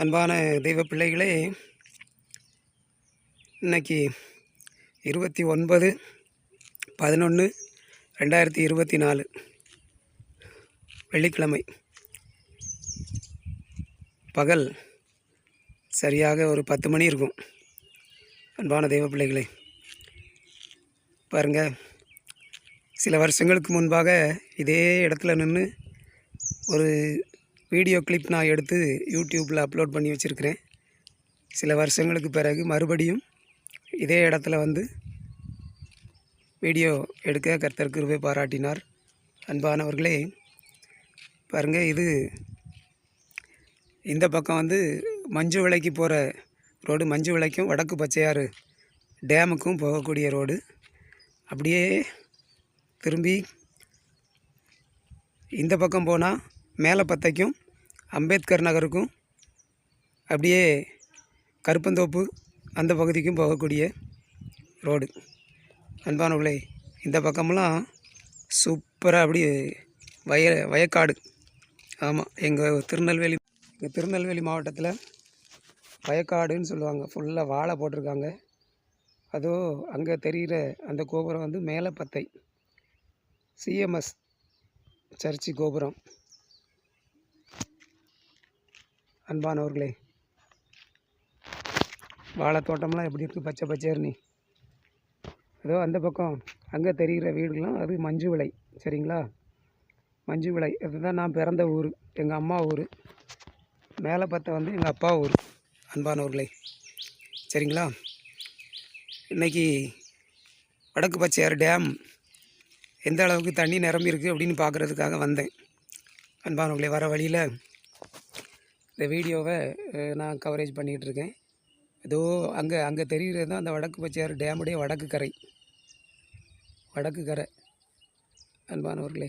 அன்பான தெய்வ பிள்ளைகளே இன்னைக்கு இருபத்தி ஒன்பது பதினொன்று ரெண்டாயிரத்தி இருபத்தி நாலு வெள்ளிக்கிழமை. பகல் சரியாக ஒரு பத்து மணி இருக்கும். அன்பான தெய்வ பிள்ளைகளே பாருங்கள் சில வருஷங்களுக்கு முன்பாக இதே இடத்துல நின்று ஒரு வீடியோ கிளிப் நான் எடுத்து யூடியூப்பில் அப்லோட் பண்ணி வச்சுருக்கிறேன். சில வருஷங்களுக்கு பிறகு மறுபடியும் இதே இடத்துல வந்து வீடியோ எடுக்க கர்த்தர் கிருபை பாராட்டினார். அன்பானவர்களே பாருங்கள் இது இந்த பக்கம் வந்து மஞ்சு விலைக்கு போகிற ரோடு மஞ்சு விலைக்கும் வடக்கு பச்சையாறு டேமுக்கும் போகக்கூடிய ரோடு. அப்படியே திரும்பி இந்த பக்கம் போனால் மேலே பத்தைக்கும் அம்பேத்கர் நகருக்கும் அப்படியே கருப்பந்தோப்பு அந்த பகுதிக்கும் போகக்கூடிய ரோடு. அன்பானவர்களே இந்த பக்கமெல்லாம் சூப்பராக அப்படியே வய வயக்காடு. ஆமாம் எங்கள் திருநெல்வேலி எங்கள் திருநெல்வேலி மாவட்டத்தில் வயக்காடுன்னு சொல்லுவாங்க. ஃபுல்லாக வாழை போட்டிருக்காங்க. அதோ அங்கே தெரிகிற அந்த கோபுரம் வந்து மேலப்பத்தை. சிஎம்எஸ் சர்ச்சு கோபுரம். அன்பானவர்களே வாழைத்தோட்டம்லாம் எப்படி இருக்குது பச்சை பச்சேர்னி ஏதோ அந்த பக்கம் அங்கே தெரிகிற வீடுலாம் அது மஞ்சு விலை சரிங்களா? மஞ்சு விலை இதுதான் நான் பிறந்த ஊர். எங்கள் அம்மா ஊர். மேலே பார்த்தா வந்து எங்கள் அப்பா ஊர். அன்பானவர்களே சரிங்களா? இன்றைக்கி வடக்கு பச்சையார் டேம் எந்த அளவுக்கு தண்ணி நிரம்பி இருக்குது அப்படின்னு பார்க்குறதுக்காக வந்தேன். அன்பானவர்களே வர வழியில் இந்த வீடியோவை நான் கவரேஜ் பண்ணிகிட்ருக்கேன் ஏதோ அங்கே அங்கே தெரிகிறது தான் அந்த வடக்கு பச்சையாறு டேமுடைய வடக்கு கரை. வடக்கு கரை. அன்பானவர்களே.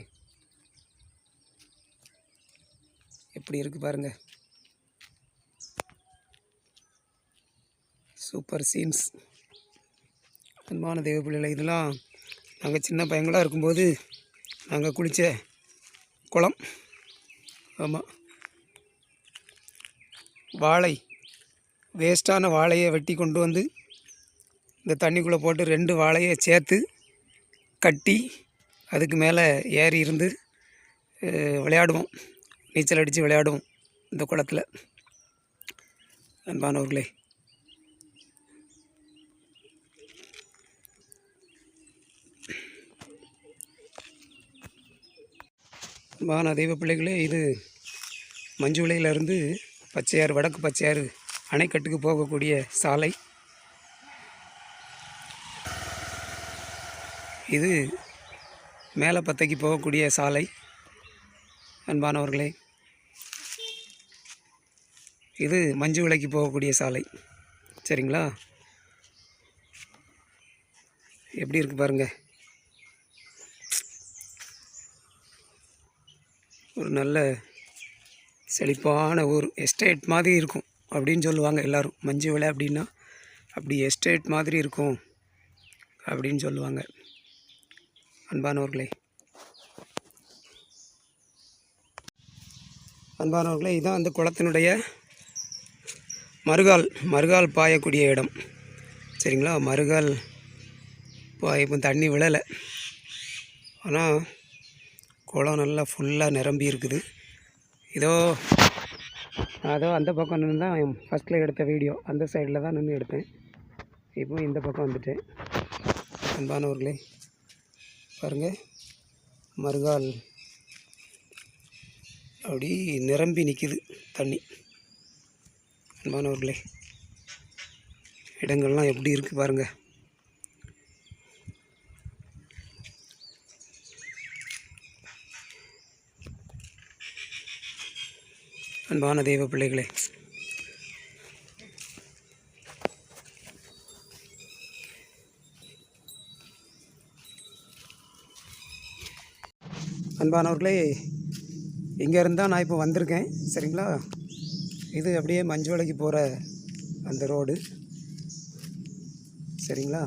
எப்படி இருக்குது பாருங்கள் சூப்பர் சீன்ஸ். அன்பான தெய்வ பிள்ளைகளை இதெல்லாம் நாங்கள் சின்ன பையங்களாக இருக்கும்போது நாங்கள் குளித்த குளம். ஆமாம் வாழை வேஸ்ட்டான வாழையை வெட்டி கொண்டு வந்து இந்த தண்ணிக்குள்ளே போட்டு ரெண்டு வாழையை சேர்த்து கட்டி அதுக்கு மேலே ஏறி இருந்து விளையாடுவோம். நீச்சல் அடித்து விளையாடுவோம் இந்த குளத்தில். அன்பானவர்களே. அன்பான தெய்வ பிள்ளைகளே இது மஞ்சுளையிலிருந்து பச்சையாறு வடக்கு பச்சையாறு அணைக்கட்டுக்கு போகக்கூடிய சாலை. இது மேலப்பத்தைக்கு போகக்கூடிய சாலை. அன்பானவர்களே இது மஞ்சு விலைக்கு போகக்கூடிய சாலை. சரிங்களா? எப்படி இருக்குது பாருங்கள் ஒரு நல்ல செழிப்பான ஊர் எஸ்டேட் மாதிரி இருக்கும் அப்படின்னு சொல்லுவாங்க எல்லோரும். மஞ்சு விலை அப்படின்னா அப்படி எஸ்டேட் மாதிரி இருக்கும் அப்படின்னு சொல்லுவாங்க. அன்பானவர்களே. அன்பானவர்களே இதுதான் அந்த குளத்தினுடைய மறுகால் மறுகால் பாயக்கூடிய இடம். சரிங்களா? மறுகால் பாய இப்போ தண்ணி விழலை. ஆனால் குளம் நல்லா ஃபுல்லாக நிரம்பி இருக்குது. இதோ அதோ அந்த பக்கம் நின்று தான் ஃபஸ்ட்டில் எடுத்த வீடியோ அந்த சைடில் தான் நின்று எடுத்தேன். இப்போ இந்த பக்கம் வந்துட்டேன். அன்பானவர்களே பாருங்கள் மறுகால் அப்படி நிரம்பி நிற்கிது தண்ணி. அன்பானவர்களே இடங்கள்லாம் எப்படி இருக்குது பாருங்கள் அன்பான தெய்வ பிள்ளைகளே. அன்பானவர்களே இங்கே இருந்தால் நான் இப்போ வந்திருக்கேன் சரிங்களா? இது அப்படியே மஞ்சுவலைக்கு போகிற அந்த ரோடு. சரிங்களா?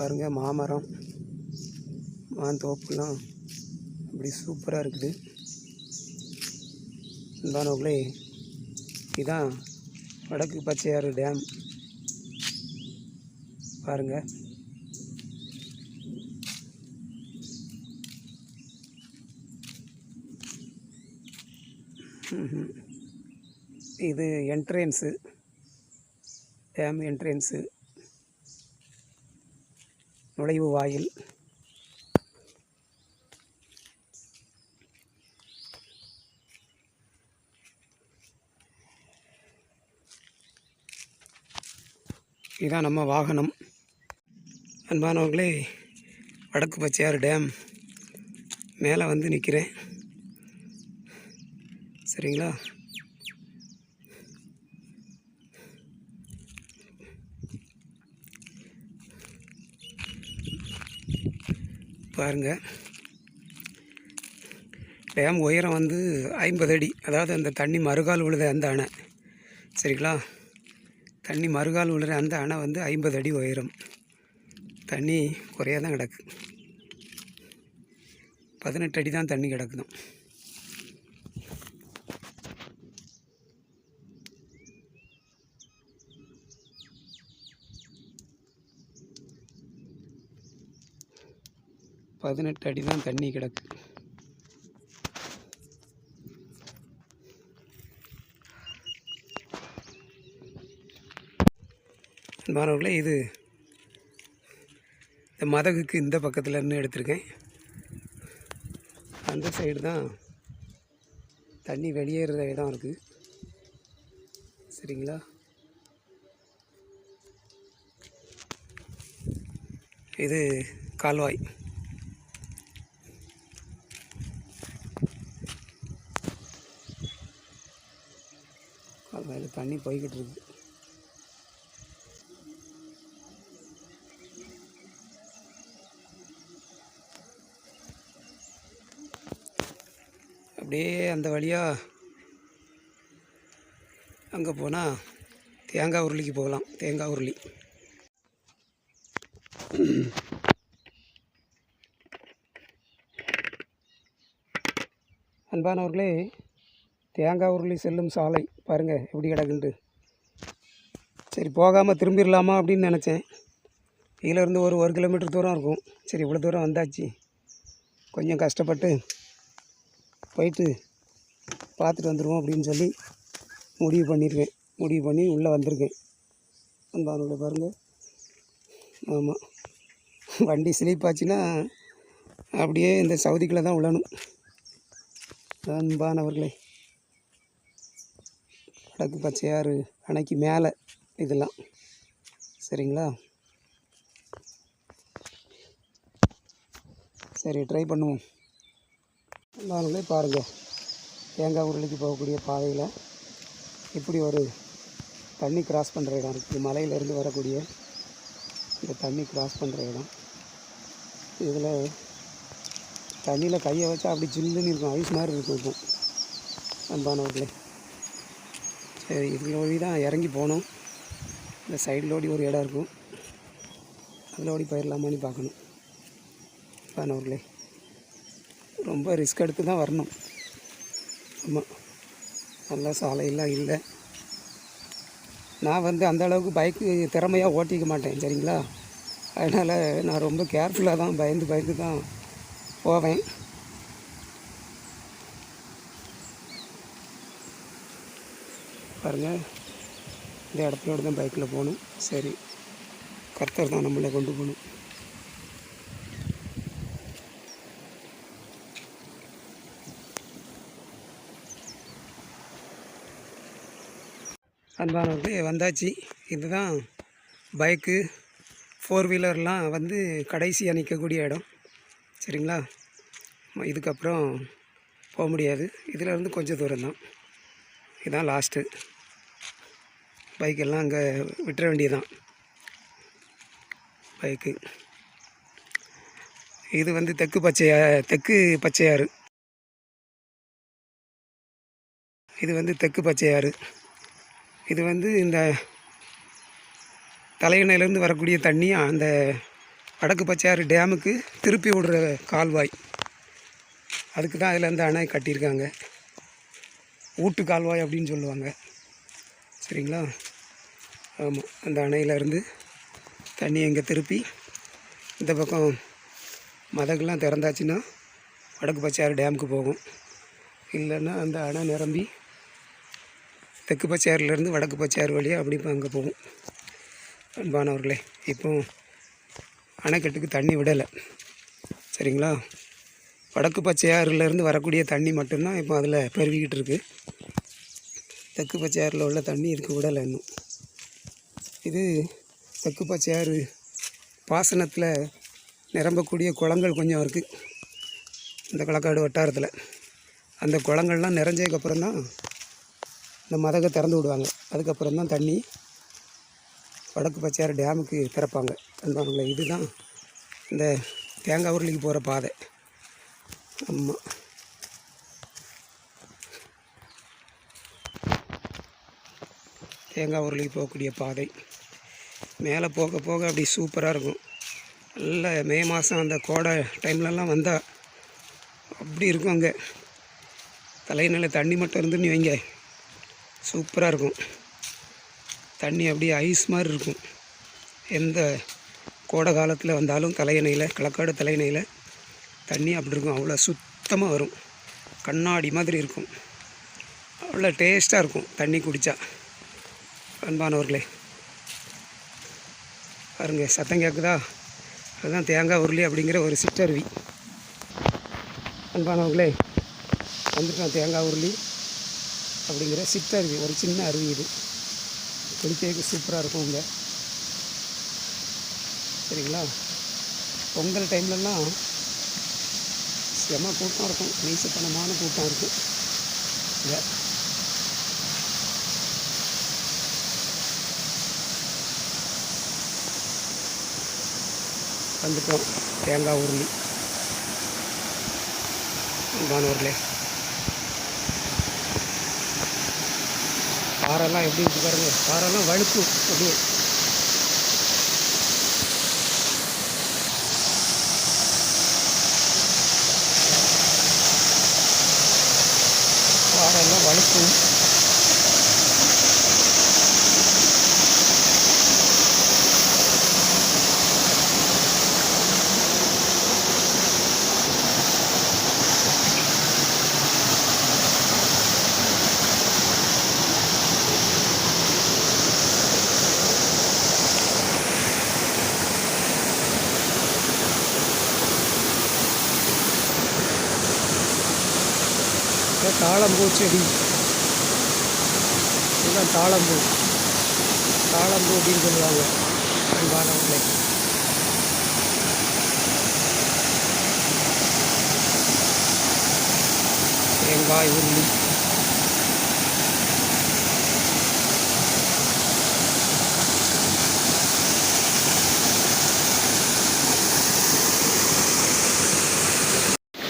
பாருங்கள் மாமரம் மாந்தோப்புலாம் அப்படி சூப்பராக இருக்குது. அன்பானவர்களே இதுதான் வடக்கு பச்சையாறு டேம். பாருங்கள் இது என்ட்ரன்ஸு டேம் என்ட்ரன்ஸு. நுழைவு வாயில். இதான் நம்ம வாகனம். அன்பானவர்களே வடக்கு பச்சையாறு டேம். மேலே வந்து நிற்கிறேன். சரிங்களா? பாருங்க. டேம் உயரம் வந்து ஐம்பது அடி. அதாவது அந்த தண்ணி மறுகால் விழுத அந்த அணை. சரிங்களா? தண்ணி மறுகால் உள்ள அந்த அணை வந்து ஐம்பது அடி உயரம். தண்ணி குறையாக தான் கிடக்கு. பதினெட்டு அடி தான் தண்ணி கிடக்குதும் பதினெட்டு அடி தான் தண்ணி கிடக்கு. மாணவர்களே இது இந்த மதகுக்கு இந்த பக்கத்தில் இருந்து எடுத்திருக்கேன். அந்த சைடு தான் தண்ணி வெளியேறுற இடம் இருக்குது சரிங்களா? இது கால்வாய். கால்வாயில் தண்ணி போய்கிட்டு இருக்குது அப்படியே அந்த வழியாக அங்கே போனால் தேங்காய் உருளிக்கு போகலாம். தேங்காய் உருளி. அன்பானவர்களே தேங்காய் உருளி செல்லும் சாலை பாருங்கள் எப்படி கிடக்குன்ட்டு. சரி போகாமல் திரும்பிடலாமா அப்படின்னு நினச்சேன். இதிலேருந்து ஒரு ஒரு கிலோமீட்டர் தூரம் இருக்கும். சரி இவ்வளோ தூரம் வந்தாச்சு. கொஞ்சம் கஷ்டப்பட்டு போயிட்டு பார்த்துட்டு வந்துடுவோம் அப்படின்னு சொல்லி முடிவு பண்ணியிருக்கேன். முடிவு பண்ணி உள்ளே வந்திருக்கேன். அன்பானவர்களே பாருங்கள் ஆமாம். வண்டி ஸ்லீப் ஆச்சுன்னா அப்படியே இந்த சவுதிக்குள்ளே தான் விழணும் அன்பானவர்களே வடக்கு பச்சையாறு அணைக்கு மேலே இதெல்லாம். சரிங்களா? சரி ட்ரை பண்ணுவோம். நாங்களே பாருங்கள் தேங்காய் உருளைக்கு போகக்கூடிய பாதையில் இப்படி ஒரு தண்ணி கிராஸ் பண்ணுற இடம் இருக்குது மலையிலேருந்து வரக்கூடிய இந்த தண்ணி கிராஸ் பண்ணுற இடம். இதில் தண்ணியில் கையை வச்சா அப்படி ஜில்லுன்னு இருக்கும். ஐஸ் மாதிரி இருக்கும் இப்போ. அன்பானவர்களே. சரி இதில் ஓடி தான் இறங்கி போனோம். இந்த சைடில் ஓடி ஒரு இடம் இருக்கும். அதில் ஓடி போயிடலாமான்னு பார்க்கணும். அன்பானவர்களே. ரொம்ப ரிஸ்க் எடுத்து தான் வரணும். ஆமாம் நல்லா சாலையெல்லாம் இல்லை. நான் வந்து அந்த அளவுக்கு பைக்கு திறமையாக ஓட்டிக்க மாட்டேன் சரிங்களா? அதனால் நான் ரொம்ப கேர்ஃபுல்லாக தான் பயந்து பயந்து தான் போவேன். பாருங்கள் இந்த இடத்துல தான் பைக்கில் போகணும். சரி. கர்த்தர் தான் நம்மளை கொண்டு போகணும். அன்பானவர்களே வந்தாச்சு. இதுதான் பைக்கு ஃபோர் வீலர்லாம் வந்து கடைசியாக நிற்கக்கூடிய இடம். சரிங்களா? இதுக்கப்புறம் போக முடியாது. இதிலேருந்து கொஞ்சம் தூரம் தான் இதுதான் லாஸ்ட்டு பைக்கெல்லாம் அங்கே விட்டுற வேண்டியதுதான். பைக்கு இது வந்து தெற்கு பச்சையா தெற்கு பச்சையாறு. இது வந்து தெற்கு பச்சையாறு. இது வந்து இந்த தலையணையிலேருந்து வரக்கூடிய தண்ணி அந்த வடக்கு பச்சையாறு டேமுக்கு திருப்பி விடுற கால்வாய். அதுக்கு தான் அதில் இந்த அணை கட்டியிருக்காங்க. ஊட்டு கால்வாய் அப்படின்னு சொல்லுவாங்க. சரிங்களா? ஆமாம் அந்த அணையிலேருந்து தண்ணி இங்கே திருப்பி இந்த பக்கம் மதகுலாம் திறந்தாச்சுன்னா வடக்கு பச்சையாறு டேமுக்கு போகும். இல்லைன்னா அந்த அணை நிரம்பி தெற்கு பச்சையாறுலேருந்து வடக்கு பச்சையாறு வழியாக அப்படி இப்போ அங்கே போகும் அன்பானவர்களே இப்போ அணைக்கட்டுக்கு தண்ணி விடலை. சரிங்களா? வடக்கு பச்சையாறுலேருந்து வரக்கூடிய தண்ணி மட்டும்தான் இப்போ அதில் பெருகிக்கிட்டு இருக்குது தெற்கு பச்சையாறில் உள்ள தண்ணி இதுக்கு விடலை இன்னும். இது தெற்கு பச்சையாறு பாசனத்தில் நிரம்பக்கூடிய குளங்கள் கொஞ்சம் இருக்குது இந்த களக்காடு வட்டாரத்தில். அந்த குளங்கள்லாம் நிறைஞ்சதுக்கப்புறம் தான் இந்த மதகை திறந்து விடுவாங்க. அதுக்கப்புறம் தான் தண்ணி வடக்கு பச்சையார் டேமுக்கு திறப்பாங்க. அன்பானுங்களே இதுதான் இந்த தேங்காய் உருளிக்கு போகிற பாதை. ஆமாம் தேங்காய் உருளிக்கு போகக்கூடிய பாதை. மேலே போக போக அப்படி சூப்பராக இருக்கும். நல்ல மே மாதம் அந்த கோடை டைம்லலாம் வந்தால் அப்படி இருக்கும் அங்கே. தலைநிலை தண்ணி மட்டும் இருந்துன்னு வைங்க. சூப்பராக இருக்கும். தண்ணி அப்படியே ஐஸ் மாதிரி இருக்கும். எந்த கோடை காலத்தில் வந்தாலும் தலையணையில் களக்காடு தலையணையில் தண்ணி அப்படி இருக்கும். அவ்வளோ சுத்தமாக வரும். கண்ணாடி மாதிரி இருக்கும். அவ்வளோ டேஸ்ட்டாக இருக்கும் தண்ணி குடித்தா அன்பானவர்களே பாருங்க சத்தம் கேட்குதா அதுதான் தேங்காய் உருளி அப்படிங்கிற ஒரு சிற்றருவி. அன்பானவர்களே வந்துட்டான் தேங்காய் உருளி. அப்படிங்கிற சிற்றருவி ஒரு சின்ன அருவி இது. குளிக்கிறதுக்கு சூப்பராக இருக்கும் இங்கே. சரிங்களா? பொங்கல் டைம்லலாம் செம கூட்டம் இருக்கும். நீசத்தனமான கூட்டம் இருக்கும் இங்கே. வந்துட்டோம். தேங்காய் உருளி. அன்பானவர்களே காரெல்லாம் எப்படி இருக்கு பாருங்கள் பாறைல்லாம் வழுக்கும். அப்படியே பாறைல்லாம் வழுக்கும் இது தாழம்பூ செடி. இதுதான் தாழம்பூ தாழம்பூ அப்படின்னு சொல்லுவாங்க. அன்பானவர்களை. தேங்காய் உருளி.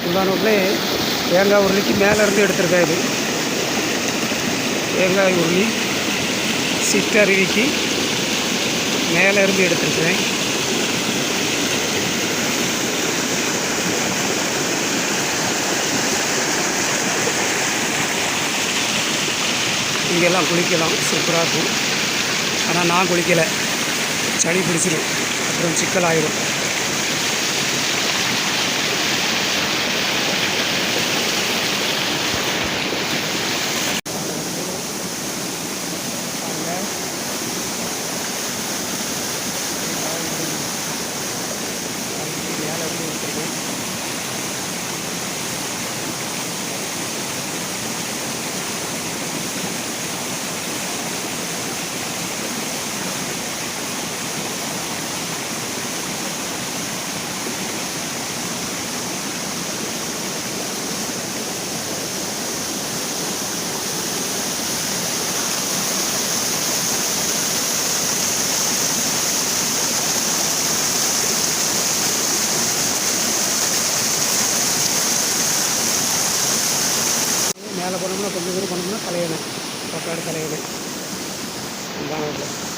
அன்பானவர்களே தேங்காய் உருளிக்கு மேலே இருந்து எடுத்திருக்கேன் இது தேங்காய் உருளி சிற்றருவிக்கு மேலே இருந்து எடுத்திருக்கிறேன். இங்கெல்லாம் குளிக்கலாம் சூப்பராக இருக்கும். ஆனால் நான் குளிக்கலை. சளி பிடிச்சிடும் அப்புறம் சிக்கல் ஆயிடும் மேலே இருந்து எடுத்திருக்கேன் மேலே போனோம்னா கொஞ்சம் தூரம் போனோம்னா